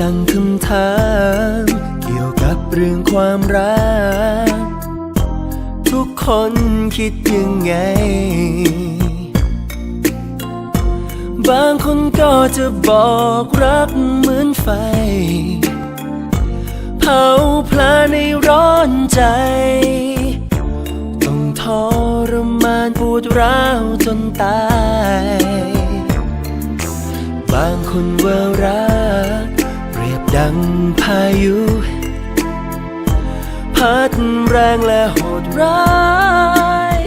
ตั้งคำถาม เกี่ยวกับเรื่องความรัก ทุกคนคิดยังไง บางคนก็จะบอกรักเหมือนไฟ เผาพลาในร้อนใจ ต้องทรมานปวดร้าวจนตาย บางคนว่ารักเปรีย ดังพายุ พัดแรงและโหดร้าย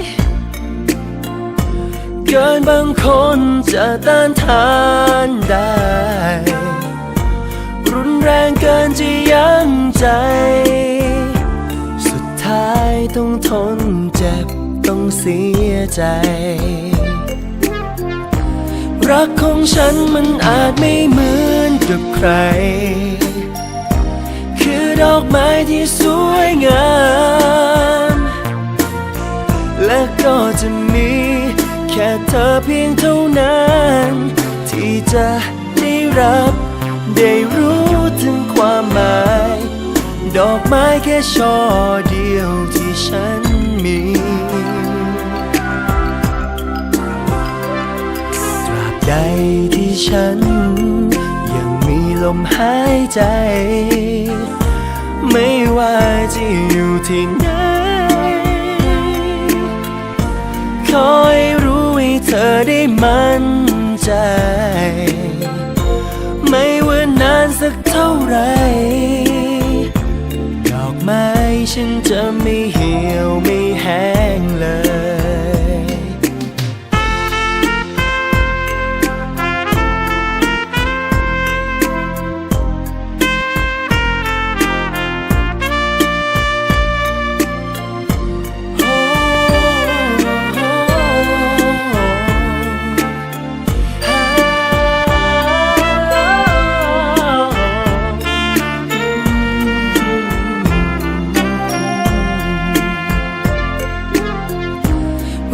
เกินบางคนจะต้านทานได้ รุนแรงเกินจะยั้งใจ สุดท้ายต้องทนเจ็บต้องเสียใจรักของฉันมันอาจไม่เหมือนกับใคร ดอกไม้ที่สวยงาม และก็จะมีแค่เธอเพียงเท่านั้น ที่จะได้รับ ได้รู้ถึงความหมาย ดอกไม้แค่ช่อเดียวที่ฉันมีตราบใดที่ฉันยังมีลมหายใจ ไม่ว่าจะอยู่ที่ไหน คอยรู้ให้เธอได้มั่นใจ ไม่ว่านานสักเท่าไหรดอกไม้ฉันจะไม่เหี่ยวไม่แห้งเลย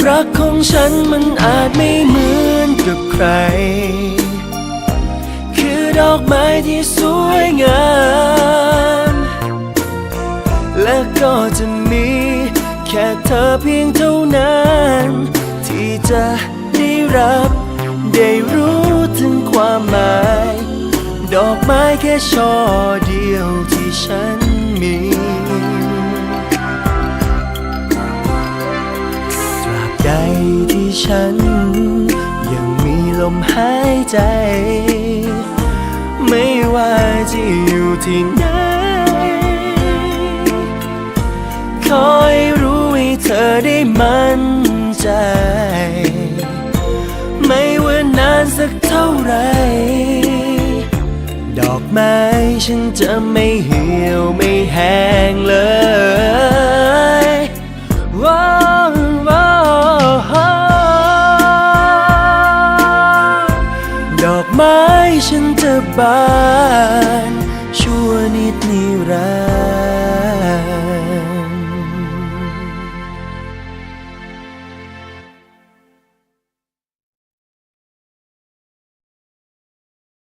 รักของฉันมันอาจไม่เหมือนกับใคร คือดอกไม้ที่สวยงาม และก็จะมีแค่เธอเพียงเท่านั้น ที่จะได้รับ ได้รู้ถึงความหมาย ดอกไม้แค่ช่อเดียวที่ฉันมี ฉัน ยังมีลมหายใจ ไม่ว่าจะอยู่ที่ไหน คอยรู้ให้เธอได้มั่นใจ ไม่ว่านานสักเท่าไหรดอกไม้ฉันจะไม่เหี่ยวไม่แห้งเลย ฉันจะบานชั่วนิดนิรันดร์